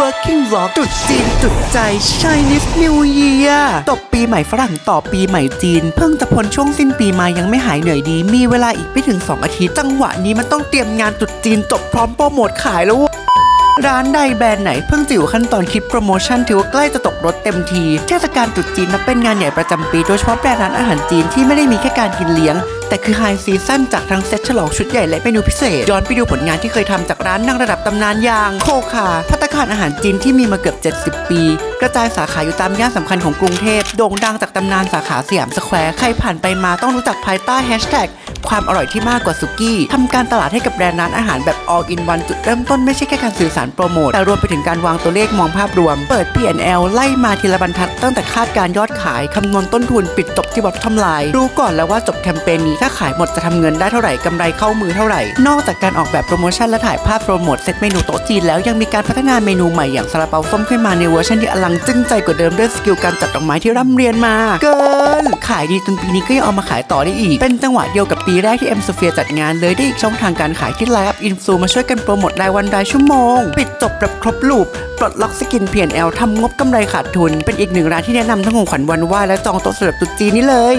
Working Vlog ตุดจีนตุดใจ Chinese New Year ตบปีใหม่ฝรั่งต่อปีใหม่จีน เพิ่งจะพ้นช่วงสิ้นปีมายังไม่หายเหนื่อยดี มีเวลาอีกไม่ถึง 2 อาทิตย์ จังหวะนี้มันต้องเตรียมงานตุดจีนจบพร้อมโปรโมทขายแล้วว้ยร้านใดแบรนด์ไหนเพิ่งจะอยู่ขั้นตอนคิดโปรโมชั่นถือว่าใกล้จะตกรถเต็มที เทศกาลตรุษจีนนับเป็นงานใหญ่ประจำปี โดยเฉพาะแบรนด์ร้านอาหารจีนที่ไม่ได้มีแค่การกินเลี้ยง แต่คือไฮซีซั่นจากทั้งเซตฉลองชุดใหญ่และเมนูพิเศษ ย้อนไปดูผลงานที่เคยทำจากร้านนั่งระดับตำนานอย่างโคคาพัตตาคารอาหารจีนที่มีมาเกือบ 70 ปี กระจายสาขาอยู่ตามย่านสำคัญของกรุงเทพโด่งดังจากตำนานสาขาสยามสแควร์ใครผ่านไปมาต้องรู้จักภายใต้แฮชแท็กความอร่อยที่มากกว่าสุกี้ทำการตลาดให้กับแบรนด์ร้านอาหารแบบ all in one จุดเริ่มต้นไม่ใช่แค่การสื่อสารโปรโมท แต่รวมไปถึงการวางตัวเลขมองภาพรวม เปิด P&L ไล่มาทีละบรรทัดตั้งแต่คาดการยอดขาย คำนวณต้นทุนปิดจบที่บอททอมไลน์รู้ก่อนแล้วว่าจบแคมเปญนี้ถ้าขายหมดจะทำเงินได้เท่าไหร่กำไรเข้ามือเท่าไหร่ นอกจากการออกแบบโปรโมชั่นและถ่ายภาพโปรโมทเซตเมนูโต๊ะจีนแล้วยังมีการพัฒนาเมนูใหม่อย่างซาลาเปาส้มขึ้นมาในเวอร์ชันที่อลังจึ้งใจกว่าเดิมด้วยสกิลการจัดดอกไม้ที่ร่ำเรียนมา เกิน ขายดีจนปีนี้ก็ยังเอามาขายต่อได้อีก เป็นจังหวะเดียวกับปีแรกที่เอ็มโซเฟียจัดงานเลยได้อีกช่องทางการขายที่ไลฟ์อัพอินฟูมาช่วยกันโปรโมทรายวันรายชั่วโมง ปิดจบแบบครบลูปปลดล็อกสกินเพียนแอลทำงบกำไรขาดทุน เป็นอีกหนึ่งร้านที่แนะนำทั้งของขวัญวันไหวและจองโต๊ะสำหรับตุ๊จีนนี่เลย